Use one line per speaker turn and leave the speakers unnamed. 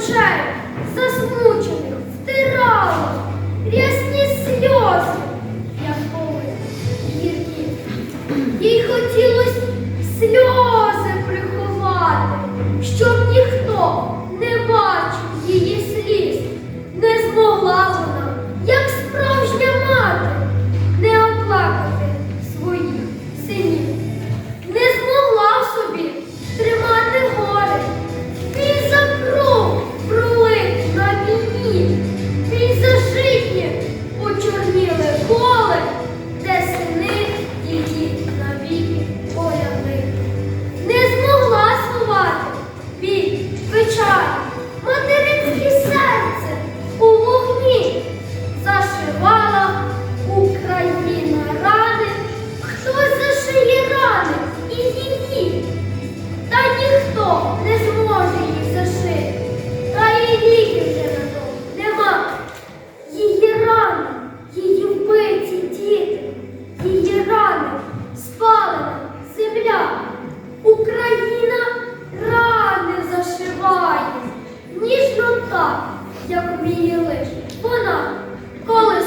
Проводжаю засмучених, втирала, рясні сльози, як поле ей хотелось слезы сльози приховати, щоб ніхто. так, як мріяли. Вона коли.